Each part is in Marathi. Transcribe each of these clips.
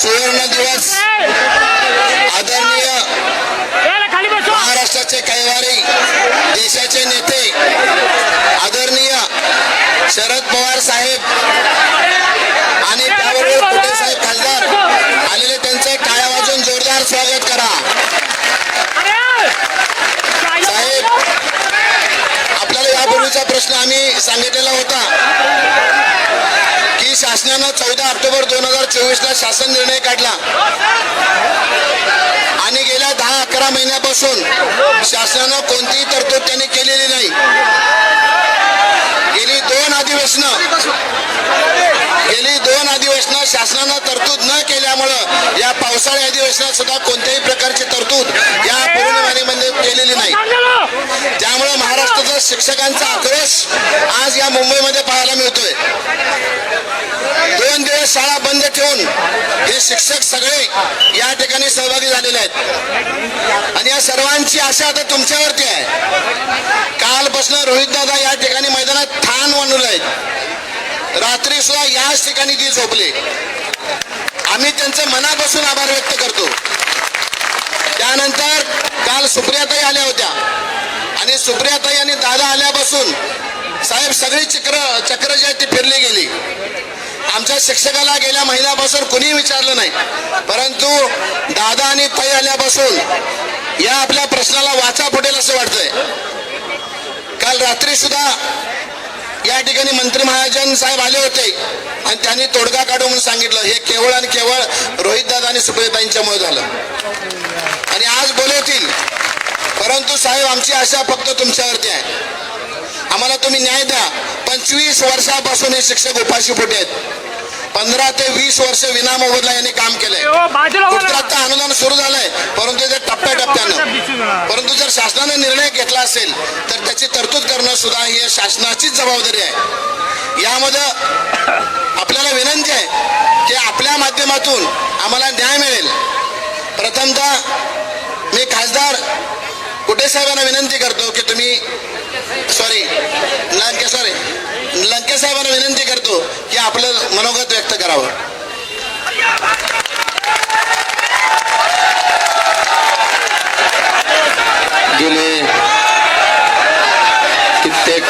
सुवर्ण दिवस. आदरणीय महाराष्ट्राचे कैवारी देशाचे नेते आदरणीय शरद पवार साहेब आणि त्याबरोबर कुटे साहेब खासदार. आलेले त्यांचे टाळ्या वाजून जोरदार स्वागत करा. साहेब आपल्याला यापूर्वीचा प्रश्न आम्ही सांगितलेला होता. की शासनानं चौदा ऑक्टोबर दोन हजार चोवीसला शासन निर्णय काढला. आणि गेल्या दहा अकरा महिन्यापासून शासनानं कोणतीही तरतूद त्यांनी केलेली नाही. गेली दोन अधिवेशनं गेली दोन अधिवेशनं शासनानं तरतूद न केल्यामुळं या पावसाळी अधिवेशनात सुद्धा कोणत्याही प्रकारची तरतूद या पूर्णवाणीमध्ये केलेली नाही. त्यामुळे महाराष्ट्राचा शिक्षकांचा आक्रोश आज या मुंबईमध्ये पाहायला मिळतोय. दोन दिवस शाळा बंद ठेवून हे शिक्षक सगळे या ठिकाणी सहभागी झालेले आहेत. आणि या सर्वांची आशा आता तुमच्यावरती आहे. कालपासून रोहित दादा या ठिकाणी मैदानात ठाण मांडले आहेत. रात्री सुद्धा याच ठिकाणी ती झोपले. आम्ही त्यांचे मनापासून आभार व्यक्त करतो. त्यानंतर काल सुप्रियाताई आल्या होत्या. आणि सुप्रियाताई आणि दादा आल्यापासून साहेब सगळी चक्र चक्र जी आहेत ती फिरली गेली. आमच्या शिक्षकाला गेल्या महिन्यापासून कुणी विचारलं नाही. परंतु दादा आणि ताई आल्यापासून या आपल्या प्रश्नाला वाचा फुटेल असं वाटतंय. काल रात्री सुद्धा या ठिकाणी मंत्री महाजन साहेब आले होते आणि त्यांनी तोडगा काढू म्हणून सांगितलं. हे केवळ आणि केवळ रोहित दादा आणि सुप्रियताईंच्यामुळे झालं. आणि आज बोलवतील परंतु साहेब आमची आशा फक्त तुमच्यावरती आहे. आम्हाला तुम्ही न्याय द्या. पंचवीस वर्षापासून हे शिक्षक उपाशी पोटे आहेत. पंधरा ते वीस वर्ष विनामोबदला यांनी काम केलंय. हो कुठं आता अनुदान सुरू झालंय. परंतु ते टप्प्याटप्प्यानं. परंतु जर शासनाने निर्णय घेतला असेल तर त्याची तरतूद करणं सुद्धा ही शासनाचीच जबाबदारी आहे. यामध्ये आपल्याला विनंती आहे की आपल्या माध्यमातून आम्हाला न्याय मिळेल. प्रथमतः मी खासदार कुठे साहेबांना विनंती करतो की तुम्ही सॉरी लंके सॉरी लंके साहेबांना विनंती करतो की आपलं मनोगत व्यक्त करावं. गेले कित्येक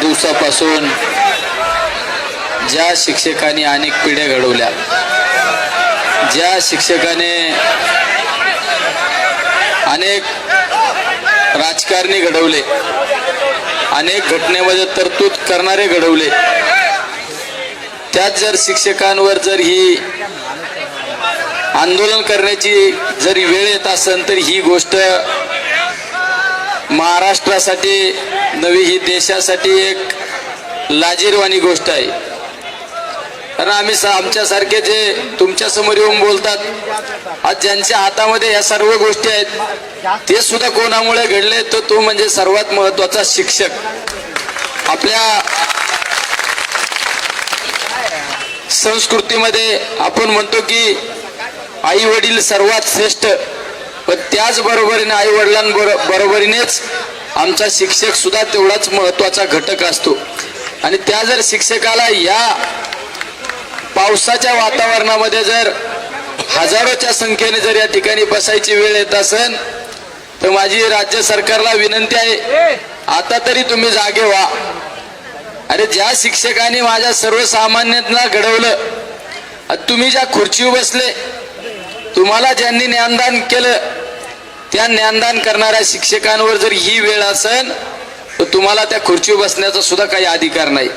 दिवसापासून ज्या शिक्षकांनी अनेक पिढ्या घडवल्या ज्या शिक्षकाने अनेक राजकारणी घडवले अनेक घटनेमध्ये तरतूद करणारे घडवले त्यात जर शिक्षकांवर जर ही आंदोलन करण्याची जरी वेळ येत असेल तर ही गोष्ट महाराष्ट्रासाठी नवी ही देशासाठी एक लाजीरवाणी गोष्ट आहे. कारण आम्ही स- आमच्यासारखे जे तुमच्यासमोर येऊन बोलतात आज ज्यांच्या हातामध्ये या सर्व गोष्टी आहेत ते सुद्धा कोणामुळे घडले तर तो म्हणजे सर्वात महत्त्वाचा शिक्षक. आपल्या संस्कृतीमध्ये आपण म्हणतो की आई वडील सर्वात श्रेष्ठ पण त्याच बरोबरीने आई वडिलांबरोबरीनेच आमचा शिक्षक सुद्धा तेवढाच महत्त्वाचा घटक असतो. आणि त्या जर शिक्षकाला या पावसाच्या वातावरणामध्ये जर हजारोच्या संख्येने जर या ठिकाणी बसायची वेळ येत असेल तर माझी राज्य सरकारला विनंती आहे आता तरी तुम्ही जागे व्हा. अरे ज्या शिक्षकांनी माझ्या सर्वसामान्यांना घडवलं तुम्ही ज्या खुर्चीवर बसले तुम्हाला ज्यांनी ज्ञानदान केलं त्या ज्ञानदान करणाऱ्या शिक्षकांवर जर ही वेळ असेल तर तुम्हाला त्या खुर्चीवर बसण्याचा सुद्धा काही अधिकार नाही.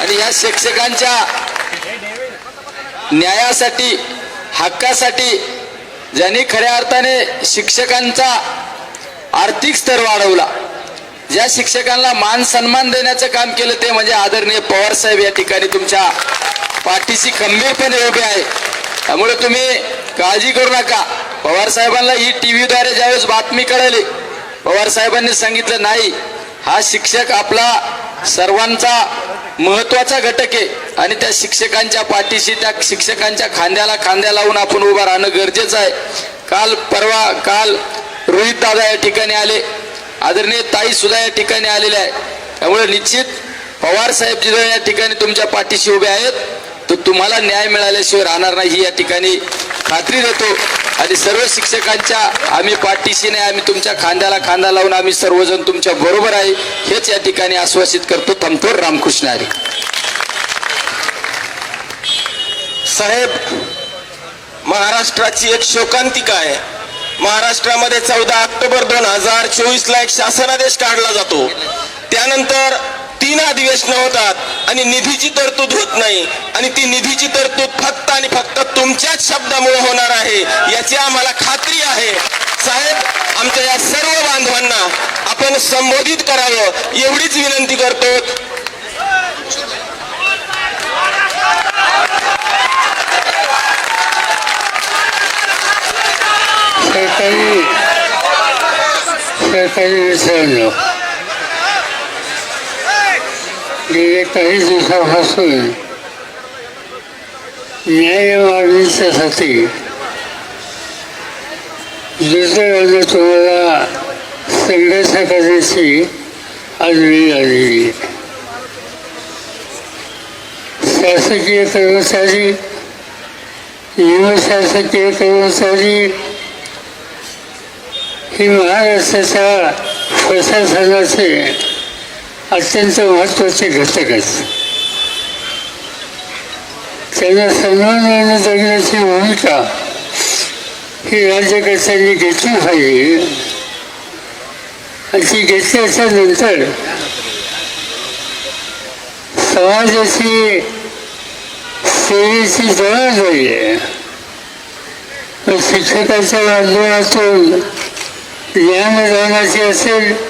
आणि या शिक्षकांच्या न्यायासाठी हक्कासाठी ज्यांनी खऱ्या अर्थाने शिक्षकांचा आर्थिक स्तर वाढवला ज्या शिक्षकांना मान सन्मान देण्याचं काम केलं ते म्हणजे आदरणीय पवार साहेब या ठिकाणी तुमच्या पाठीशी खंबीरपणे उभे आहे. त्यामुळे तुम्ही काळजी करू नका. पवार साहेबांना ही टीव्हीद्वारे ज्यावेळेस बातमी कळली पवार साहेबांनी सांगितलं नाही हा शिक्षक आपला सर्वांचा महत्त्वाचा घटक आहे. आणि त्या शिक्षकांच्या पाठीशी त्या शिक्षकांच्या खांद्याला खांद्या लावून आपण उभं राहणं गरजेचं आहे. काल परवा काल रोहित दादा या ठिकाणी आले. आदरणीय ताई सुद्धा या ठिकाणी आलेल्या आहे त्यामुळे निश्चित पवार साहेब जिथे या ठिकाणी तुमच्या पाठीशी उभे आहेत तर तुम्हाला न्याय मिळाल्याशिवाय राहणार नाही. ही या ठिकाणी खात्री देतो. आणि सर्व शिक्षकांच्या आम्ही पाठीशी नाही आम्ही तुमच्या खांद्याला खांदा लावून आम्ही सर्वजण तुमच्या बरोबर आहे हेच या ठिकाणी आश्वासित करतो. थमथोर रामकृष्ण हरी. साहेब महाराष्ट्राची एक शोकांतिका आहे. महाराष्ट्रामध्ये चौदा ऑक्टोबर दोन हजार चोवीस ला एक शासनादेश काढला जातो. त्यानंतर तीन अधिवेशनं होतात आणि निधीची तरतूद होत नाही. आणि ती निधीची तरतूद फक्त आणि फक्त तुमच्याच शब्दामुळे होणार आहे याची आम्हाला खात्री आहे. साहेब आमच्या या सर्व बांधवांना आपण संबोधित करावं एवढीच विनंती करतो. काही सरकारी मित्रांनो गेले काही दिवसापासून न्याय मागणीच्यासाठी दुसऱ्यानं म्हणजे तुम्हाला संघर्ष करण्याची आज वेळ आलेली. शासकीय कर्मचारी निमशासकीय कर्मचारी ही महाराष्ट्राच्या प्रशासनाचे अत्यंत महत्त्वाचे घटक आहेत. त्यांना सन्मानाने जगण्याची भूमिका ही राज्यकर्त्यांनी घेतली पाहिजे. आणि ती घेतल्याच्या नंतर समाजाची सेवेची जबाबदारी आहे शिक्षकाच्या माध्यमातून ज्ञानदानाची असेल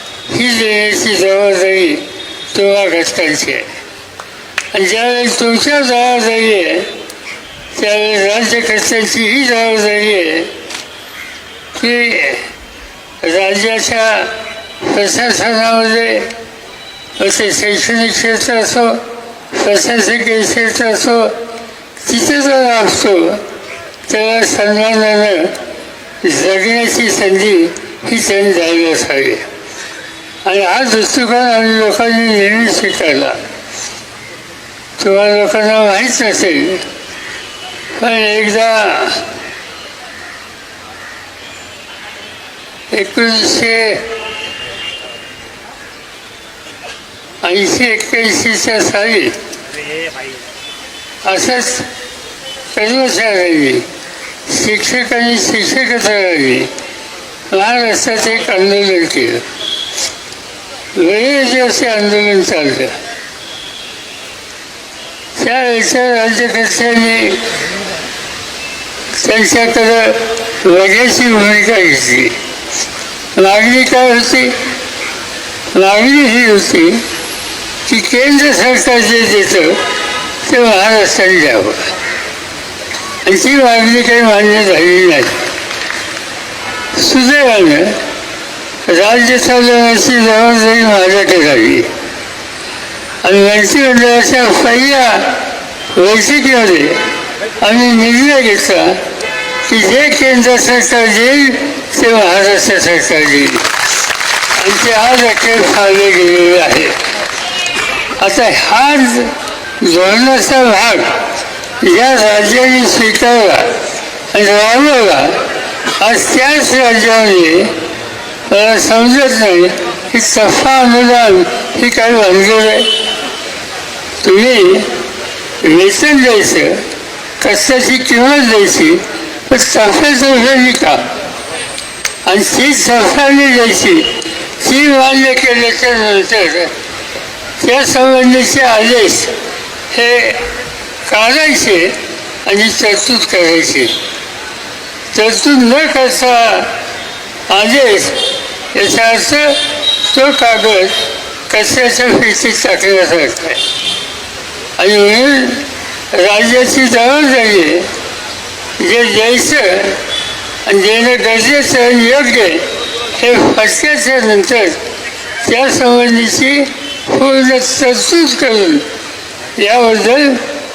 ही देण्याची जबाबदारी तुम्हा घटकांची आहे आणि ज्यावेळेस तुमच्या जबाबदारी आहे त्यावेळेस राज्यकर्त्यांची ही जबाबदारी आहे की राज्याच्या प्रशासनामध्ये असे शैक्षणिक क्षेत्र असो प्रशासकीय क्षेत्र असो तिथे जर असतो त्याला सन्मानानं जगण्याची संधी ही त्यांनी द्यावी असावी. आणि हा दृष्टिकोन आम्ही लोकांनी नेहमी स्वीकारला तुम्हाला लोकांना माहीत नसेल पण एकदा एकोणीसशे ऐंशी एक्क्याऐंशीच्या साली असंच कर्मचाऱ्यांनी शिक्षकांनी शिक्षकच राहिली महाराष्ट्रात एक आंदोलन केलं. वेळेचे असे आंदोलन चाललं त्यावेळेच्या राज्यकर्त्यांनी त्यांच्याकडं वगैरेची भूमिका घेतली. मागणी काय होती. मागणी ही होती की केंद्र सरकार जे देतं ते महाराष्ट्राने द्यावं आणि ती मागणी काही मान्य झालेली नाही. सुदैवानं राज्य चालवण्याची जबाबदारी माझ्या झाली. आणि मंत्रिमंडळाच्या पहिल्या बैठकीमध्ये आम्ही निर्णय घेतला की जे केंद्र सरकार देईल ते महाराष्ट्र सरकार देईल. आणि ते आज अखेर फाळले गेलेले आहे आता हा धोरणाचा भाग या राज्याने स्वीकारला आणि राबवला आज त्याच राज्यामध्ये मला समजत नाही. की सफा अनुदान ही काय भानगड आहे? तुम्ही वेतन द्यायचं कष्टाची किंमत द्यायची पण सफे वेगळी का आणि ती सफाने द्यायची ती मान्य केल्याच्यानंतर त्या संबंधीचे आदेश हे काढायचे आणि तरतूद करायची. तरतूद न करता आदेश याचा अर्थ तो कागद कशाच्या फिरतीत टाकण्यासारखं आहे आणि म्हणून राज्याची जबाबदारी आहे जे द्यायचं आणि देणं गरजेचं योग्य आहे हे फटक्याच्या नंतर त्यासंबंधीची पूर्ण तरतूद करून याबद्दल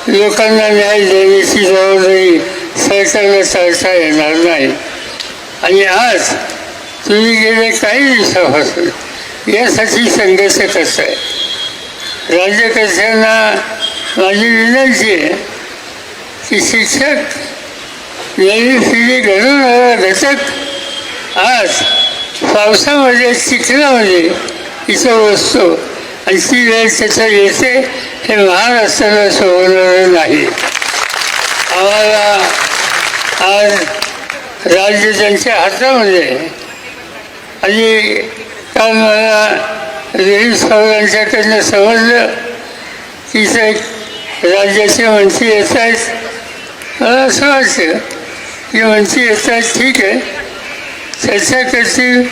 लोकांना न्याय देण्याची जबाबदारी सरकारला चालता येणार नाही. आणि आज तुम्ही गेले काही दिवसापासून यासाठी संघर्ष करताय राज्यकर्त्यांना माझी विनंती आहे की शिक्षक नवी पिढी घडवणारा घटक आज पावसामध्ये चिखलामध्ये इथं बसतो आणि ती वेळ त्याचं येते हे महाराष्ट्राला सोडवणारं नाही आम्हाला आज राज्य त्यांच्या हातामध्ये आहे. आणि त्या मला दिलीप साहेब यांच्याकडनं समजलं की साहेब राज्याचे मंत्री येत आहेत मला असं वाटतं की मंत्री येत आहेत ठीक आहे. त्याच्याकडचे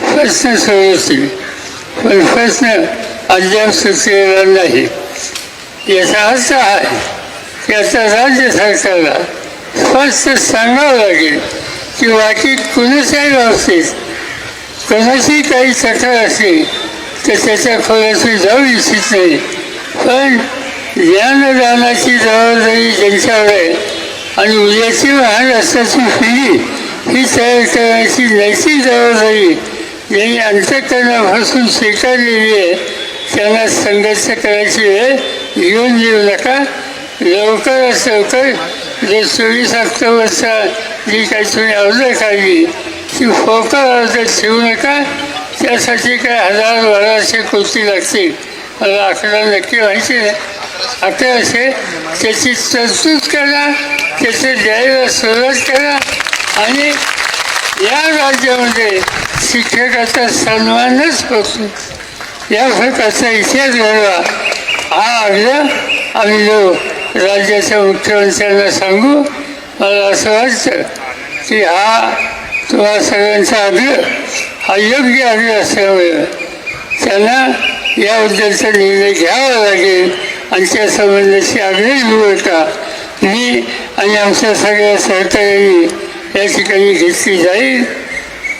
प्रश्न सोडवतील. पण प्रश्न अद्याप सुचलेला नाही. याचा अर्थ आहे की आता राज्य सरकारला स्पष्ट सांगावं लागेल की बाकी कुणाच्याही बाबतीत कोणाची काही तक्रार असली तर त्याच्या खोल्यात जाऊ इच्छित नाही. पण ज्ञानदानाची जबाबदारी ज्यांच्यावर आहे आणि उद्याची महाराष्ट्राची पिढी ही तयार करण्याची नैतिक जबाबदारी ज्यांनी अंतकरणापासून स्वीकारलेली आहे त्यांना संघर्ष करायची वेळ घेऊन देऊ नका. लवकरात लवकर जे चोवीस ऑक्टोबरचा जी काही तुम्ही ऑर्डर काढली ती फोकल ऑर्डर ठेवू नका त्यासाठी काय हजार बाराशे कोटी लागतील मला आकडा नक्की माहिती नाही. अकराशे त्याची तरतूद करा त्याचं द्यायला सुरुवात करा आणि या राज्यामध्ये शिक्षकाचा सन्मानच होतो या प्रकारचा इतिहास घडवा. हा आग्रह आम्ही जो राज्याच्या मुख्यमंत्र्यांना सांगू. मला असं वाटतं की हा तुम्हा सगळ्यांचा आदर हा योग्य आग्रह असल्यामुळे त्यांना याबद्दलचा निर्णय घ्यावा लागेल आणि त्या संबंधाची आग्रही भूमिका मी आणि आमच्या सगळ्या सहकार्यांनी या ठिकाणी घेतली जाईल.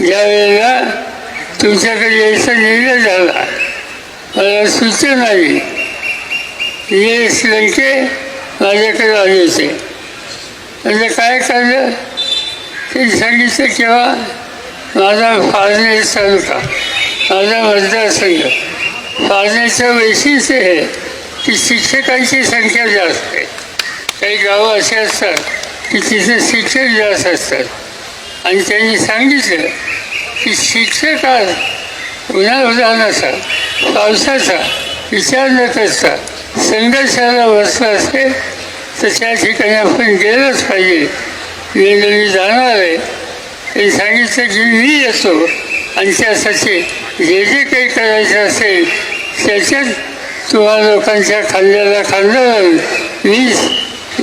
ज्यावेळेला तुमच्याकडे यायचा निर्णय झाला मला सूचना आली ये लंके माझ्याकडे आले होते. म्हणजे काय करलं ते सांगितलं केव्हा? माझा फाळणे तालुका माझा मतदारसंघ फाळण्याचं वैशिष्ट्य हे की शिक्षकांची संख्या जास्त आहे. काही गावं असे असतात की तिथे शिक्षक जास्त असतात. आणि त्यांनी सांगितलं की शिक्षक आज उन्हाळ्याचा पावसाचा विचार न करता संघर्षाला बसला असेल तर त्या ठिकाणी आपण गेलंच पाहिजे. वेळेला मी जाणार आहे. हे सांगितलं की मी येतो. आणि त्यासाठी जे जे काही करायचं असेल त्याच्यात तुम्हा लोकांच्या खांद्याला खांदा लावून मी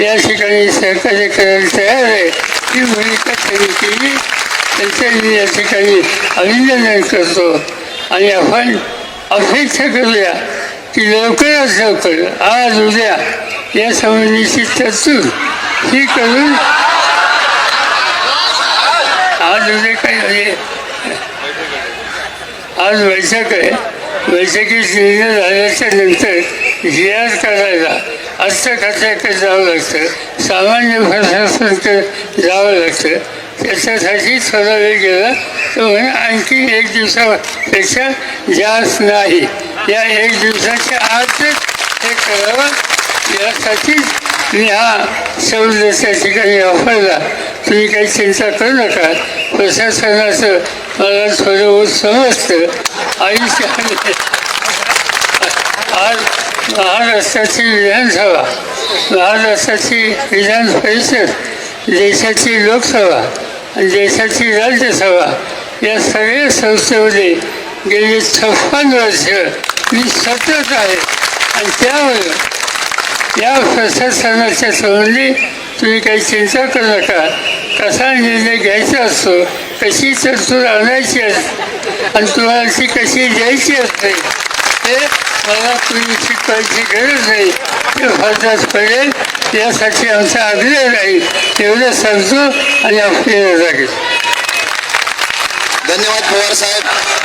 या ठिकाणी सहकार्य करायला तयार आहे. ही भूमिका त्यांनी केली. त्यांचं मी या ठिकाणी अभिनंदन करतो. आणि आपण अपेक्षा करूया की लवकरात लवकर आज उद्या या संबंधीची तरतूद ही करून आज म्हणजे काही म्हणजे आज वैशाख आहे. वैशाखी निर्णय झाल्याच्यानंतर जी आर करायला अर्थ खात्याकडे जावं लागतं. सामान्य प्रशासनाकडे जावं लागतं. त्याच्यासाठी थोडा वेळ गेला. तर म्हणजे आणखी एक दिवसापेक्षा जास्त नाही. या एक दिवसाच्या आतच हे करावं. यासाठीच मी हा शब्द त्या ठिकाणी वापरला तुम्ही काही चिंता करू नका. प्रशासनाचं मला थोडं बहुत समजतं आयुष्याने आज महाराष्ट्राची विधानसभा महाराष्ट्राची विधान परिषद देशाची लोकसभा आणि देशाची राज्यसभा या सगळ्या संस्थेमध्ये गेली छप्पन वर्ष मी सतत आहे. आणि त्यामुळे या प्रशासनाच्या संबंधी तुम्ही काही चिंता करू नका. कसा निर्णय घ्यायचा असतो कशी तरतूद आणायची असते आणि तुम्हाला ती कशी द्यायची असते ते मला तुम्ही शिकवायची गरज नाही ते फरदाच पडेल यासाठी आमचा आग्रह राहील. एवढं सांगतो आणि आपल्याला लागेल धन्यवाद पवार साहेब.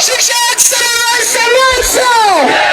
She shake the rice and